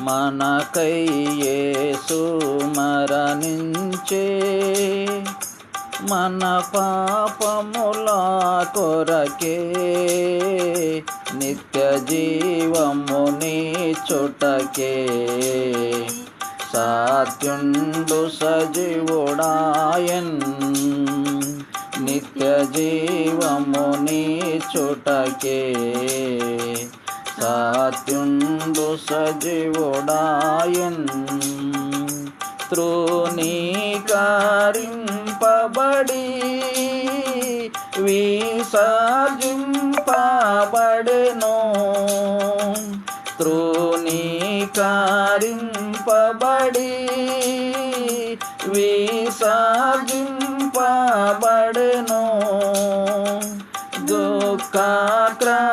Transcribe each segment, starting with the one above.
మనకై యేసు మరణించే మన పాపముల కొరకే నిత్య జీవముని చుటకే. సాత్యుండు సజీవుడాయన్ నిత్య జీవముని చుటకే. సాత్యుండు సజీవుడాయన్ త్రోణీకరింపబడి విసర్జింపబడెను త్రోణీకరింపబడి విసర్జింపబడెను దుఃఖాక్రాంతుడాయన్.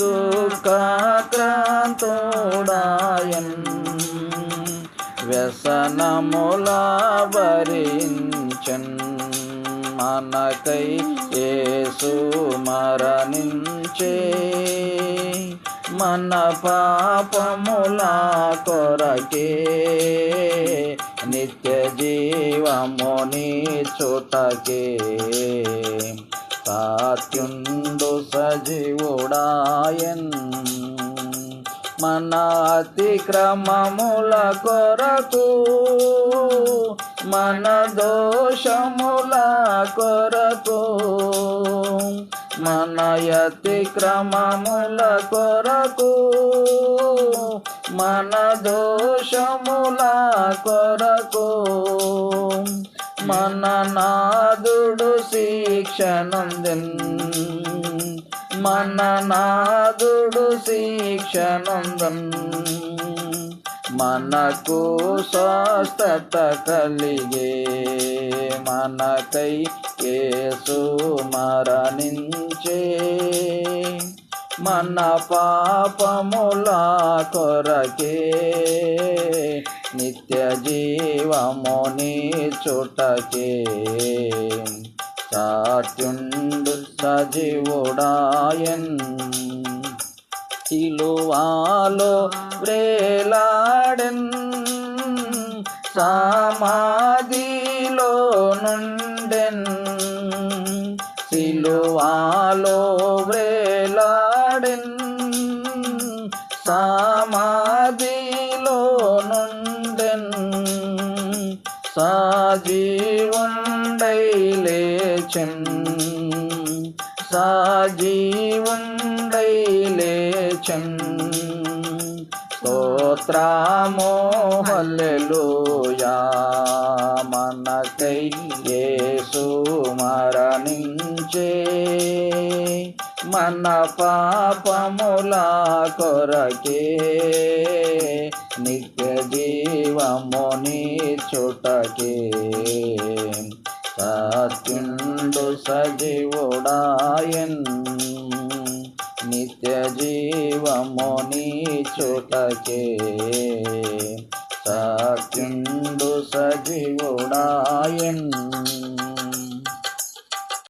దుఃఖాక్రాంతుడాయన్ వ్యసనముల భరించన్ మనకై యేసు మరణించే. మన పాపముల కొరకే నిత్య జీవముని చుటకే. సాత్యుండు సజీవుడాయన్. మన అతిక్రమముల కొరకు మన దోషముల కొరకు మన అతిక్రమముల కొరకు మన దోషముల కొరకు మన నాదుడు శిక్షణందం మన నాదుడు శిక్షణందం మనకు స్వస్థత కలిగే మనకై కేసు మరణించే మన పాపముల కొరకే నిత్య జీవముని చుటకే సాత్యుండు సజీవుడాయన్. సిలువాలో వ్రేలాడన్ సమాధిలో నుండెన్. సిలువాలో సమాధిలో నుండెన్ సాజీవుండై లేచెన్ సాజీవుండై లేచెన్ స్తోత్రమో మనకై యేసు మరణించే మన పాపముల కొరకే నిత్య జీవముని చుటకే. సత్యుండు సజీవుడాయన్ నిత్య జీవముని చుటకే. సత్యుండు సజీవు